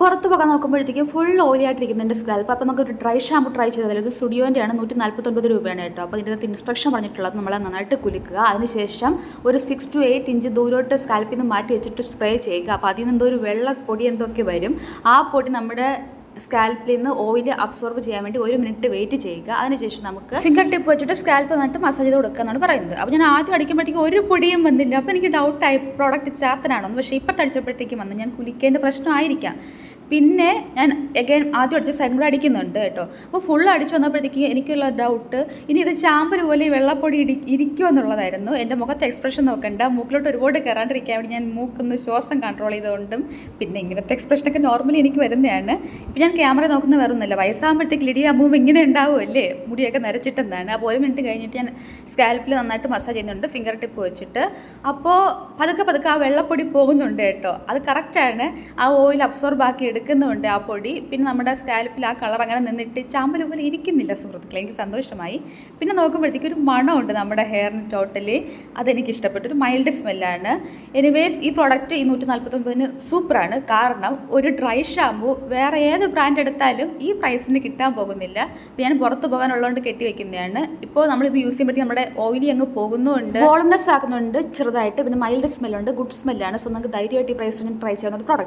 പുറത്ത് പോകാൻ നോക്കുമ്പോഴത്തേക്കും ഫുൾ ഓയിലി ആയിട്ടിരിക്കുന്നതിന്റെ സ്കാൽപ്പ് അപ്പോൾ നമുക്ക് ഒരു ഡ്രൈ ഷാമ്പു ട്രൈ ചെയ്താൽ ഇത് സ്റ്റുഡിയോന്റെ ആണ് നൂറ്റി നാൽപ്പത്തൊൻപത് രൂപയാണ് കേട്ടോ. അപ്പോൾ ഇതിന്റെ ഇൻസ്ട്രക്ഷൻ പറഞ്ഞിട്ടുള്ളത് നമ്മളെ നന്നായിട്ട് കുലുക്കുക. അതിനുശേഷം ഒരു സിക്സ് ടു എയ്റ്റ് ഇഞ്ച് ദൂരോട്ട് സ്കാൽപ്പിൽ നിന്ന് മാറ്റി വെച്ചിട്ട് സ്പ്രേ ചെയ്യുക. അപ്പോൾ അതിൽ നിന്ന് എന്തോ ഒരു വെള്ള പൊടി എന്തൊക്കെ വരും ആ പൊടി നമ്മുടെ സ്കാൽപ്പിൽ നിന്ന് ഓയിൽ അബ്സോർബ് ചെയ്യാൻ വേണ്ടി ഒരു മിനിറ്റ് വെയിറ്റ് ചെയ്യുക. അതിനുശേഷം നമുക്ക് ഫിംഗർ ടിപ്പ് വെച്ചിട്ട് സ്കാൽപ്പ് നന്നായിട്ട് മസാജ് ചെയ്ത് കൊടുക്കുക എന്നാണ് പറയുന്നത്. അപ്പോൾ ഞാൻ ആദ്യം അടിക്കുമ്പോഴത്തേക്കും ഒരു പൊടിയും വന്നില്ല. അപ്പോൾ എനിക്ക് ഡൗട്ടായി പ്രോഡക്റ്റ് ചാത്തനാണോ പക്ഷേ ഇപ്പം തടിച്ചപ്പോഴത്തേക്കും വന്നു. ഞാൻ കുലിക്കേണ്ട പ്രശ്നമായിരിക്കാം. പിന്നെ ഞാൻ അഗൈൻ ആദ്യം അടിച്ച സൈഡും കൂടെ അടിക്കുന്നുണ്ട് കേട്ടോ. അപ്പോൾ ഫുൾ അടിച്ച് വന്നപ്പോഴത്തേക്ക് എനിക്കുള്ള ഡൗട്ട് ഇനി ഇത് ചാമ്പൽ പോലെ ഈ വെള്ളപ്പൊടി ഇടി ഇരിക്കുമോ എന്നുള്ളതായിരുന്നു. എന്റെ മുഖത്തെ എക്സ്പ്രഷൻ നോക്കണ്ട. മൂക്കിലോട്ട് ഒരുപാട് കയറാണ്ടിരിക്കാൻ വേണ്ടി ഞാൻ മൂക്കൊന്ന് ശ്വാസം കൺട്രോൾ ചെയ്തുകൊണ്ടും പിന്നെ ഇങ്ങനത്തെ എക്സ്പ്രഷനൊക്കെ നോർമലി എനിക്ക് വരുന്നതാണ്. ഇപ്പം ഞാൻ ക്യാമറ നോക്കുന്ന വരുന്നില്ല വയസ്സാകുമ്പോഴത്തേക്ക് ലിഡി അമ്മൂമ്മ ഇങ്ങനെ ഉണ്ടാവുമല്ലേ മുടിയൊക്കെ നരച്ചിട്ടെന്നാണ് അപ്പോൾ ഒരു മിനിറ്റ് കഴിഞ്ഞിട്ട് ഞാൻ സ്കാൽപ്പിൽ നന്നായിട്ട് മസാജ് ചെയ്യുന്നുണ്ട് ഫിംഗർ ടിപ്പ് വെച്ചിട്ട്. അപ്പോൾ പതുക്കെ പതുക്കെ ആ വെള്ളപ്പൊടി പോകുന്നുണ്ട് കേട്ടോ. അത് കറക്റ്റാണ് ആ ഓയിൽ അബ്സോർബ് ആക്കി എടുക്കുന്നുണ്ട് ആ പൊടി. പിന്നെ നമ്മുടെ സ്കാൽപ്പിൽ ആ കളർ അങ്ങനെ നിന്നിട്ട് ചാമ്പൽ പോലെ ഇരിക്കുന്നില്ല സുഹൃത്തുക്കളെ. എനിക്ക് സന്തോഷമായി. പിന്നെ നോക്കുമ്പോഴത്തേക്കും ഒരു മണമുണ്ട് നമ്മുടെ ഹെയറിന് ടോട്ടലി അതെനിക്ക് ഇഷ്ടപ്പെട്ടു. ഒരു മൈൽഡ് സ്മെല്ലാണ് എനിവേസ് ഈ പ്രോഡക്റ്റ് ഈ നൂറ്റി നാൽപ്പത്തൊമ്പതിന് സൂപ്പറാണ് കാരണം ഒരു ഡ്രൈ ഷാമ്പു വേറെ ഏത് ബ്രാൻഡ് എടുത്താലും ഈ പ്രൈസിന് കിട്ടാൻ പോകുന്നില്ല. ഞാൻ പുറത്ത് പോകാനുള്ളതുകൊണ്ട് കെട്ടി വെക്കുന്നതാണ്. ഇപ്പോൾ ഇത് യൂസ് ചെയ്യുമ്പോൾ നമ്മുടെ ഓയിലി അങ്ങ് പോകുന്നുണ്ട്. വോളംനെസ് ആക്കുന്നുണ്ട് ചെറുതായിട്ട്. പിന്നെ മൈൽഡ് സ്മെല്ലുണ്ട് ഗുഡ് സ്മെല്ലാണ് സോ നമുക്ക് ധൈര്യമായിട്ട് ഈ പ്രൈസിന് ട്രൈ ചെയ്യുന്ന ഒരു പ്രോഡക്റ്റ്